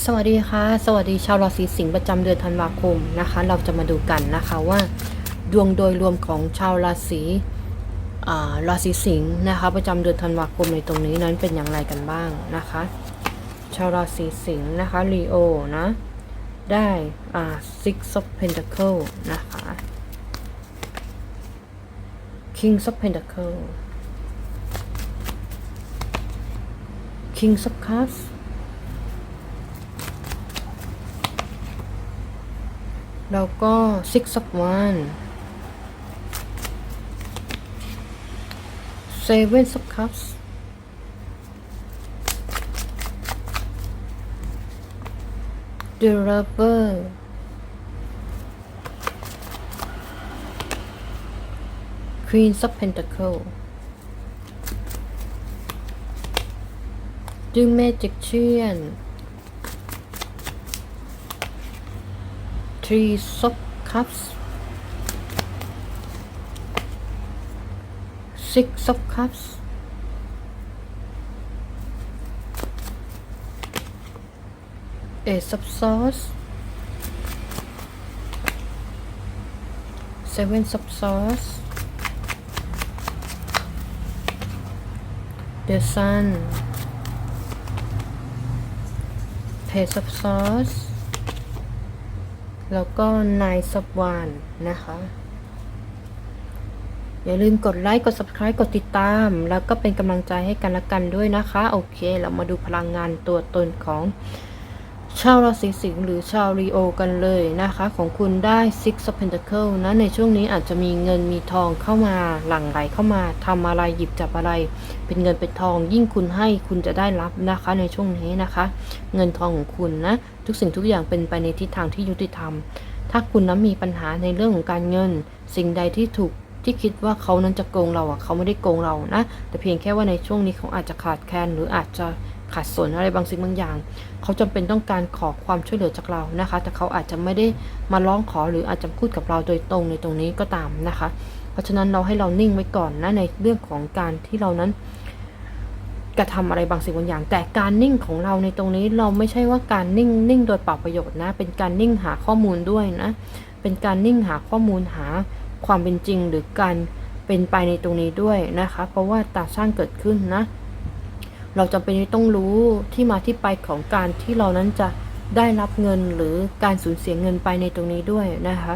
สวัสดีค่ะ สวัสดีชาวราศีสิงห์ประจำเดือนธันวาคมนะคะ เราจะมาดูกันนะคะว่า ดวงโดยรวมของชาวราศีอ่าราศีสิงห์นะคะ ประจำเดือนธันวาคมในตรงนี้นั้นเป็นอย่างไรกันบ้างนะคะ ชาวราศีสิงห์นะคะลีโอนะได้อ่า six of pentacle นะคะ king of pentacle king of cups แล้วก็ six of one seven of cups the lover queen of pentacle the magician three of cups six of cups ace of swords seven of swords the sun page of swords แล้วก็นายสับวานนะคะ อย่าลืมกดไลค์กด subscribe กดติดตาม แล้วก็เป็นกำลังใจให้กันและกันด้วยนะคะ โอเค เรามาดูพลังงานตัวตนของ ชาวราศีสิงห์หรือชาวรีโอกันเลยนะคะ ของคุณได้ Six of Pentacle นะในช่วงนี้อาจจะมีเงินมีทองเข้ามาหลั่งไหลเข้ามาทำอะไรหยิบจับอะไร เป็นเงินเป็นทองยิ่งคุณให้คุณจะได้รับนะคะในช่วงนี้นะคะ เงินทองของคุณนะ ทุกสิ่งทุกอย่างเป็นไปในทิศทางที่ยุติธรรม ถ้าคุณนั้นมีปัญหาในเรื่องของการเงิน สิ่งใดที่ถูกที่คิดว่าเขานั้นจะโกงเราอะเขาไม่ได้โกงเรานะแต่เพียงแค่ว่าในช่วงนี้เขาอาจจะขาดแคลนหรืออาจจะ ขาดสนอะไรบางสิ่งบางอย่าง เขาจำเป็นต้องการขอความช่วยเหลือจากเรานะคะ แต่เขาอาจจะไม่ได้มาร้องขอหรืออาจจะพูดกับเราโดยตรงในตรงนี้ก็ตามนะคะ เพราะฉะนั้นเราให้เรานิ่งไว้ก่อนนะในเรื่องของการที่เรานั้นกระทำอะไรบางสิ่งบางอย่าง แต่การนิ่งของเราในตรงนี้เราไม่ใช่ว่าการนิ่งนิ่งโดยเปล่าประโยชน์นะ เป็นการนิ่งหาข้อมูลด้วยนะ เป็นการนิ่งหาข้อมูลหาความเป็นจริงหรือการเป็นไปในตรงนี้ด้วยนะคะ เพราะว่าตาช่างเกิดขึ้นนะ เราจำเป็นที่ต้องรู้ที่มาที่ไปของการที่เรานั้นจะได้รับเงินหรือการสูญเสียเงินไปในตรงนี้ด้วยนะคะ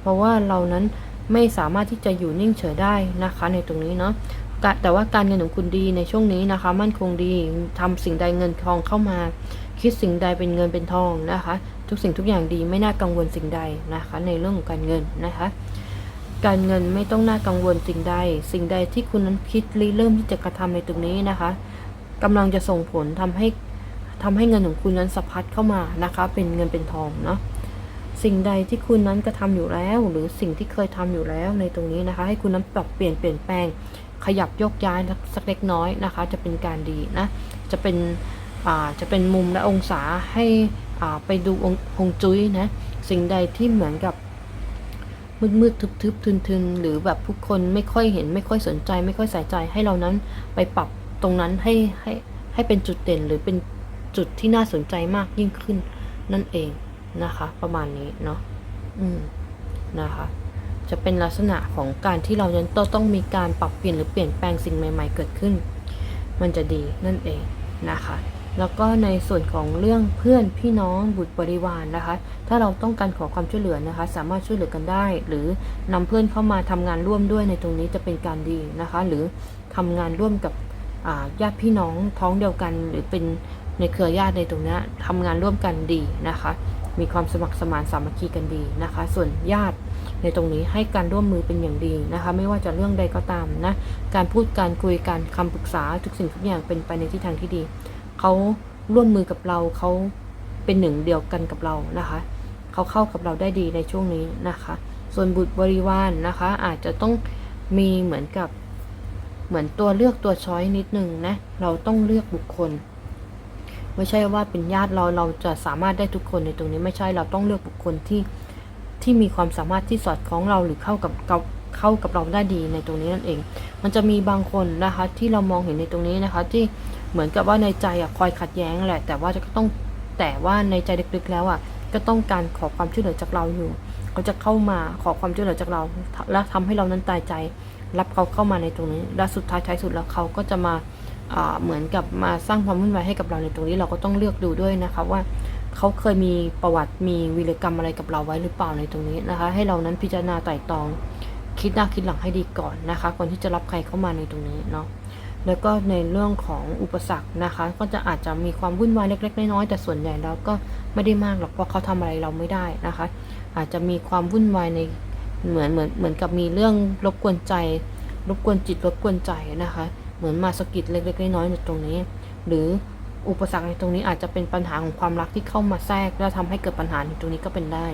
เพราะว่าเรานั้นไม่สามารถที่จะอยู่นิ่งเฉยได้นะคะ ในตรงนี้เนาะแต่ว่าการเงินของคุณดีในช่วงนี้นะคะ มั่นคงดีทำสิ่งใดเงินทองเข้ามา คิดสิ่งใดเป็นเงินเป็นทองนะคะ ทุกสิ่งทุกอย่างดีไม่น่ากังวลสิ่งใดนะคะ ในเรื่องของการเงินนะคะ การเงินไม่ต้องน่ากังวลสิ่งใด สิ่งใดที่คุณนั้นคิดริเริ่มที่จะกระทำในตรงนี้นะคะ กำลังจะส่งผลทำให้ทำให้เงินของคุณนั้นสะพัดเข้ามานะคะ เป็นเงินเป็นทองเนาะสิ่งใดที่คุณนั้นกระทำอยู่แล้ว หรือสิ่งที่เคยทำอยู่แล้วในตรงนี้นะคะ ให้คุณนั้นปรับเปลี่ยนเปลี่ยนแปลง ขยับยกย้ายสักเล็กน้อยนะคะ จะเป็นการดีนะจะเป็นจะเป็นมุมและองศาให้ไปดูองฮวงจุ้ยนะสิ่งใดที่เหมือนกับมืดมืดทึบทึบทึนทึนหรือแบบผู้คนไม่ค่อยเห็นไม่ค่อยสนใจ ไม่ค่อยใส่ใจให้เรานั้นไปปรับ รงนั้นให้ให้ให้เป็นจุดเด่นหรือเป็นจุดที่น่าสนใจมากยิ่งขึ้นนั่นเองนะคะ ประมาณนี้เนาะอืมนะคะ จะเป็นลักษณะของการที่เรายังต้องต้องมีการปรับเปลี่ยนหรือเปลี่ยนแปลงสิ่งใหม่ ๆ เกิดขึ้น มันจะดีนั่นเองนะคะ แล้วก็ในส่วนของเรื่องเพื่อนพี่น้องบุตรบริวารนนะคะ ถ้าเราต้องการขอความช่วยเหลือนะคะ สามารถช่วยเหลือกันได้ หรือนำเพื่อนเข้ามาทำงานร่วมด้วยในตรงนี้จะเป็นการดีนะคะ หรือทำงานร่วมกับ ญาติพี่น้องท้องเดียวกัน หรือเป็นในเครือญาติในตรงนี้ทำงานร่วมกันดีนะคะ มีความสมัครสมานสามัคคีกันดีนะคะ ส่วนญาติในตรงนี้ให้การร่วมมือเป็นอย่างดีนะคะ ไม่ว่าจะเรื่องใดก็ตามนะ การพูดการคุยการคำปรึกษาทุกสิ่งทุกอย่างเป็นไปในทิศทางที่ดี เขาร่วมมือกับเราเขาเป็นหนึ่งเดียวกันกับเรานะคะ เขาเข้ากับเราได้ดีในช่วงนี้นะคะ ส่วนบุตรบริวารนนะคะ อาจจะต้องมีเหมือนกับ เหมือนตัวเลือกตัวช้อยนิดนึงนะ เราต้องเลือกบุคคล ไม่ใช่ว่าเป็นญาติเราเราจะสามารถได้ทุกคนในตรงนี้ไม่ใช่เราต้องเลือกบุคคลที่ที่มีความสามารถที่สอดคล้องเราหรือเข้ากับเข้ากับเราได้ดีในตรงนี้นั่นเอง มันจะมีบางคนนะคะ ที่เรามองเห็นในตรงนี้นะคะ ที่เหมือนกับว่าในใจอะคอยขัดแย้งแหละ แต่ว่าจะต้องแต่ว่าในใจลึกๆแล้วอะก็ต้องการขอความช่วยเหลือจากเราอยู่เขาจะเข้ามาขอความช่วยเหลือจากเรา และทำให้เรานั้นตายใจ รับเขาเข้ามาในตรงนี้ และสุดท้ายท้ายสุดแล้วเขาก็จะมาเหมือนกับมาสร้างความวุ่นวายให้กับเราในตรงนี้เราก็ต้องเลือกดูด้วยนะคะว่าเขาเคยมีประวัติมีวีรกรรมอะไรกับเราไว้หรือเปล่าในตรงนี้นะคะ ให้เรานั้นพิจารณาไต่ตอง คิดหน้าคิดหลังให้ดีก่อนนะคะก่อนที่จะรับใครเข้ามาในตรงนี้เนาะแล้วก็ในเรื่องของอุปสรรคนะคะ ก็จะอาจจะมีความวุ่นวายเล็ก ๆ น้อยๆแต่ส่วนใหญ่แล้วก็ไม่ได้มากหรอกเพราะเขาทำอะไรเราไม่ได้นะคะ อาจจะมีความวุ่นวายใน เหมือนเหมือนเหมือนกับมีเรื่องรบกวนใจ รบกวนจิตรบกวนใจนะคะ เหมือนมาสะกิดเล็กๆน้อยๆในตรงนี้ หรืออุปสรรคในตรงนี้อาจจะเป็นปัญหาของความรักที่เข้ามาแทรก แล้วทำให้เกิดปัญหาในตรงนี้ก็เป็นได้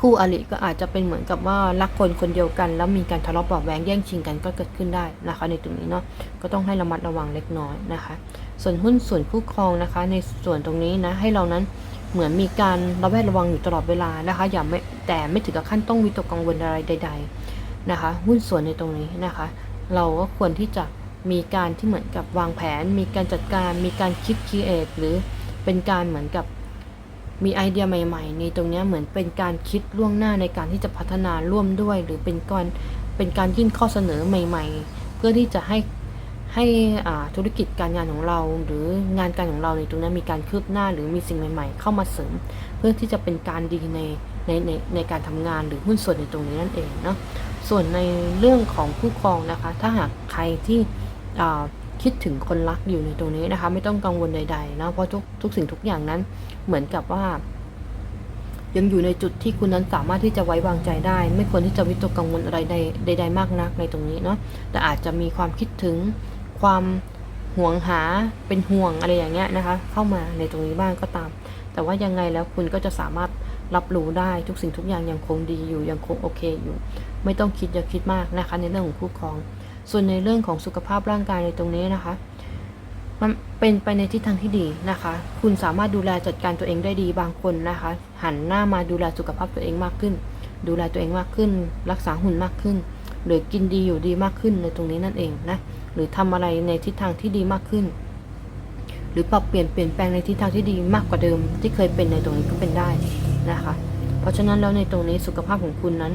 คู่อริก็อาจจะเป็นเหมือนกับว่ารักคนคนเดียวกัน แล้วมีการทะเลาะเบาะแวงแย่งชิงกันก็เกิดขึ้นได้นะคะ ในตรงนี้เนาะก็ต้องให้ระมัดระวังเล็กน้อยนะคะ ส่วนหุ้นส่วนคู่ครองนะคะ ในส่วนตรงนี้นะให้เรานั้น เหมือนมีการระแวดระวังอยู่ตลอดเวลานะคะอย่าไม่แต่ไม่ถึงกับขั้นต้องวิตกกังวลอะไรใด ๆนะคะ หุ้นส่วนในตรงนี้นะคะ เราก็ควรที่จะมีการที่เหมือนกับวางแผน มีการจัดการมีการคิดคิดเอทหรือเป็นการเหมือนกับมีไอเดียใหม่ๆในตรงนี้เหมือนเป็นการคิดล่วงหน้าในการที่จะพัฒนาร่วมด้วย หรือเป็นการเป็นการยื่นข้อเสนอใหม่ ๆ เพื่อที่จะให้ ให้ธุรกิจการงานของเรา หรืองานการของเราในตรงนั้นมีการคืบหน้าหรือมีสิ่งใหม่ ๆ เข้ามาเสริม เพื่อที่จะเป็นการดีในในในในการทำงานหรือหุ้นส่วนในตรงนี้นั่นเองเนาะส่วนในเรื่องของคู่ครองนะคะ ถ้าหากใครที่คิดถึงคนรักอยู่ในตรงนี้นะคะ ไม่ต้องกังวลใดๆนะเพราะทุกทุกสิ่งทุกอย่างนั้นเหมือนกับว่า ยังอยู่ในจุดที่คุณนั้นสามารถที่จะไว้วางใจได้ ไม่ควรที่จะวิตกกังวลอะไรใดใดๆมากนักในตรงนี้เนาะแต่อาจจะมีความคิดถึง ความห่วงหาเป็นห่วงอะไรอย่างเงี้ยนะคะ เข้ามาในตรงนี้บ้างก็ตาม แต่ว่ายังไงแล้วคุณก็จะสามารถรับรู้ได้ทุกสิ่งทุกอย่างยังคงดีอยู่ยังคงโอเคอยู่ ไม่ต้องคิดอย่าคิดมากนะคะ ในเรื่องของคู่ครอง ส่วนในเรื่องของสุขภาพร่างกายในตรงนี้นะคะ มันเป็นไปในทิศทางที่ดีนะคะ คุณสามารถดูแลจัดการตัวเองได้ดีบางคนนะคะ หันหน้ามาดูแลสุขภาพตัวเองมากขึ้น ดูแลตัวเองมากขึ้น รักษาหุ่นมากขึ้น หรือกินดีอยู่ดีมากขึ้นในตรงนี้นั่นเองนะ หรือทำอะไรในทิศทางที่ดีมากขึ้น หรือปรับเปลี่ยนเปลี่ยนแปลงในทิศทางที่ดีมากกว่าเดิม ที่เคยเป็นในตรงนี้ก็เป็นได้นะคะ เพราะฉะนั้นแล้วในตรงนี้สุขภาพของคุณนั้น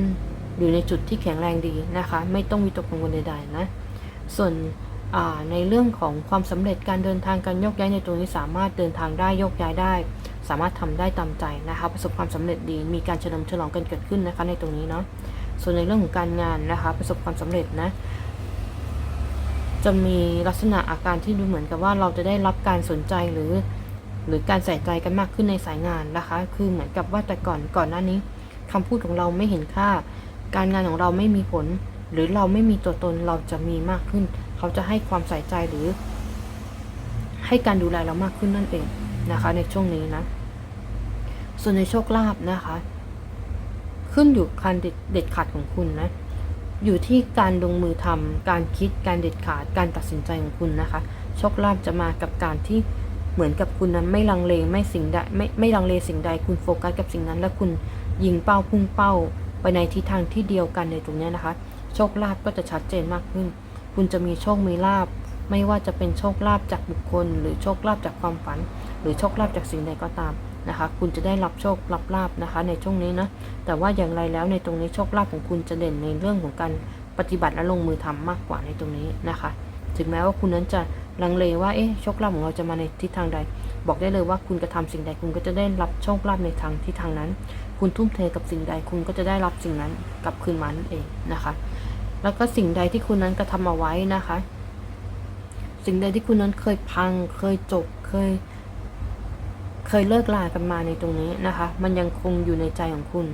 อยู่ในจุดที่แข็งแรงดีนะคะ ไม่ต้องวิตกกังวลใดๆนะส่วนในเรื่องของความสำเร็จการเดินทางการโยกย้ายในตรงนี้สามารถเดินทางได้โยกย้ายได้ สามารถทำได้ตามใจนะคะประสบความสำเร็จดีมีการเฉลิมฉลองกันเกิดขึ้นนะคะในตรงนี้เนาะส่วนในเรื่องของการงานนะคะ ประสบความสำเร็จนะ จะมีลักษณะอาการที่ดูเหมือนกับว่าเราจะได้รับการสนใจหรือ หรือการใส่ใจกันมากขึ้นในสายงานนะคะ คือเหมือนกับว่าแต่ก่อนก่อนหน้านี้คำพูดของเราไม่เห็นค่า การงานของเราไม่มีผล หรือเราไม่มีตัวตนเราจะมีมากขึ้น เขาจะให้ความใส่ใจหรือ ให้การดูแลเรามากขึ้นนั่นเองนะคะ ในช่วงนี้นะ ส่วนในโชคลาภนะคะ ขึ้นอยู่การเด็ดขาดของคุณนะ อยู่ที่การลงมือทำการคิดการเด็ดขาดการตัดสินใจของคุณนะคะโชคลาภจะมากับการที่เหมือนกับคุณนั้นไม่ลังเลไม่สิ่งใดไม่ไม่ลังเลสิ่งใดคุณโฟกัสกับสิ่งนั้น และคุณยิงเป้าพุ่งเป้า ไปในทิศทางที่เดียวกันในตรงนี้นะคะ โชคลาภก็จะชัดเจนมากขึ้น คุณจะมีโชคมีลาภไม่ว่าจะเป็นโชคลาภจากบุคคล หรือโชคลาภจากความฝัน หรือโชคลาภจากสิ่งใดก็ตาม นะคะ คุณจะได้รับโชครับลาภนะคะ ในช่วงนี้นะแต่ว่าอย่างไรแล้วในตรงนี้โชคลาภของคุณจะเด่นในเรื่องของการปฏิบัติและลงมือทำมากกว่าในตรงนี้นะคะ ถึงแม้ว่าคุณนั้นจะลังเลว่าเอ๊ะโชคลาภของเราจะมาในทิศทางใด บอกได้เลยว่าคุณกระทำสิ่งใดคุณก็จะได้รับโชคลาภในทางที่ทางนั้น คุณทุ่มเทกับสิ่งใดคุณก็จะได้รับสิ่งนั้นกลับคืนมานั่นเองนะคะ แล้วก็สิ่งใดที่คุณนั้นกระทำเอาไว้นะคะ สิ่งใดที่คุณนั้นเคยพัง เคยจบเคย เคยเลิกลากันมาในตรงนี้นะคะ มันยังคงอยู่ในใจของคุณ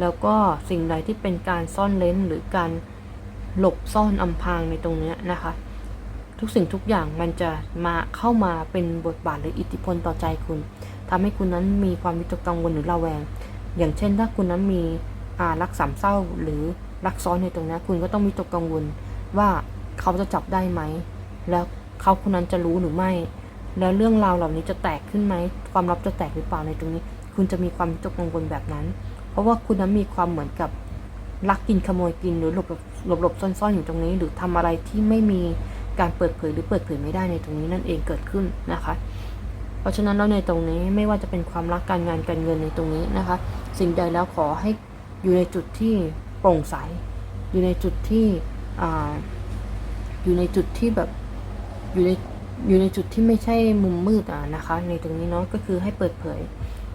แล้วก็สิ่งใดที่เป็นการซ่อนเลนหรือการหลบซ่อนอำพรางในตรงนี้นะคะ ทุกสิ่งทุกอย่างมันจะมาเข้ามาเป็นบทบาทหรืออิทธิพลต่อใจคุณทำให้คุณนั้นมีความวิตกกังวลหรือระแวง อย่างเช่น ถ้าคุณนั้นมีรักสามเศร้าหรือรักซ้อนในตรงนี้คุณก็ต้องวิตกกังวลว่าเขาจะจับได้ไหม แล้วเขาคนนั้นจะรู้หรือไม่ แล้วเรื่องราวเหล่านี้จะแตกขึ้นไหม ความลับจะแตกหรือเปล่าในตรงนี้ คุณจะมีความวิตกกังวลแบบนั้น เพราะว่าคุณนั้นมีความเหมือนกับลักกินขโมยกินหรือหลบหลบหลบซ่อนๆอยู่ตรงนี้ หรือทำอะไรที่ไม่มีการเปิดเผยหรือเปิดเผยไม่ได้ในตรงนี้นั่นเองเกิดขึ้นนะคะ เพราะฉะนั้นแล้วในตรงนี้ไม่ว่าจะเป็นความรักการงานการเงินในตรงนี้นะคะ สิ่งใดแล้วขอให้อยู่ในจุดที่โปร่งใส อยู่ในจุดที่ออยู่ในจุดที่แบบอยู่ใน อยู่ในจุดที่ไม่ใช่มุมมืดอะนะคะ ในตรงนี้เนาะก็คือให้เปิดเผย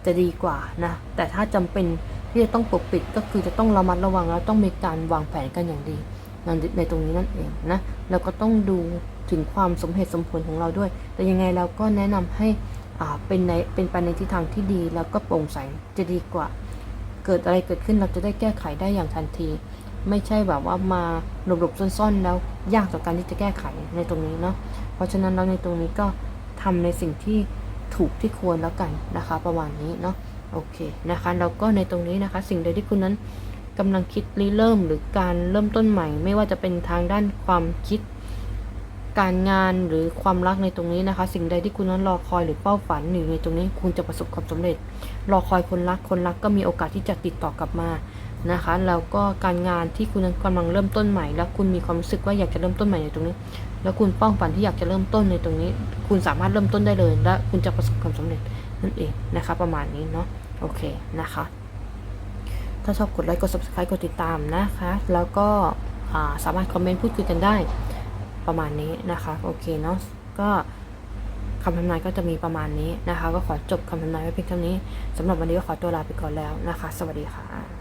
จะดีกว่านะ แต่ถ้าจำเป็นที่จะต้องปกปิดก็คือจะต้องระมัดระวังแล้วต้องมีการวางแผนกันอย่างดีในในตรงนี้นั่นเองนะแล้วก็ต้องดูถึงความสมเหตุสมผลของเราด้วย แต่ยังไงเราก็แนะนำให้อ่าเป็นในเป็นไปในทิศทางที่ดีแล้วก็โปร่งใสจะดีกว่า เกิดอะไรเกิดขึ้นเราจะได้แก้ไขได้อย่างทันที ไม่ใช่แบบว่ามาหลบๆซ่อนๆแล้วยากต่อการที่จะแก้ไขในตรงนี้เนาะ เพราะฉะนั้นเราในตรงนี้ก็ทำในสิ่งที่ถูกที่ควรแล้วกันนะคะ ประมาณนี้เนาะโอเคนะคะแล้วก็ในตรงนี้นะคะ สิ่งใดที่คุณนั้นกำลังคิดริเริ่มหรือการเริ่มต้นใหม่ ไม่ว่าจะเป็นทางด้านความคิด การงานหรือความรักในตรงนี้นะคะ สิ่งใดที่คุณนั้นรอคอยหรือเป้าฝันอยู่ในตรงนี้คุณจะประสบความสำเร็จ รอคอยคนรักคนรักก็มีโอกาสที่จะติดต่อกลับมานะคะแล้วก็การงานที่คุณนั้นกำลังเริ่มต้นใหม่ แล้วคุณมีความรู้สึกว่าอยากจะเริ่มต้นใหม่ในตรงนี้ แล้วคุณเป้าฝันที่อยากจะเริ่มต้นในตรงนี้ คุณสามารถเริ่มต้นได้เลย และคุณจะประสบความสำเร็จนั่นเองนะคะ ประมาณนี้เนาะโอเคนะคะ ถ้าชอบกดไลค์กด subscribe กดติดตามนะคะ แล้วก็าสามารถคอมเมนต์พูดคุยกันได้ประมาณนี้นะคะโอเคเนาะก็คำทำนายก็จะมีประมาณนี้นะคะ ก็ขอจบคำทำนายไว้เพียงเท่านี้สำหรับวันนี้ก็ขอตัวลาไปก่อนแล้วนะคะ สวัสดีค่ะ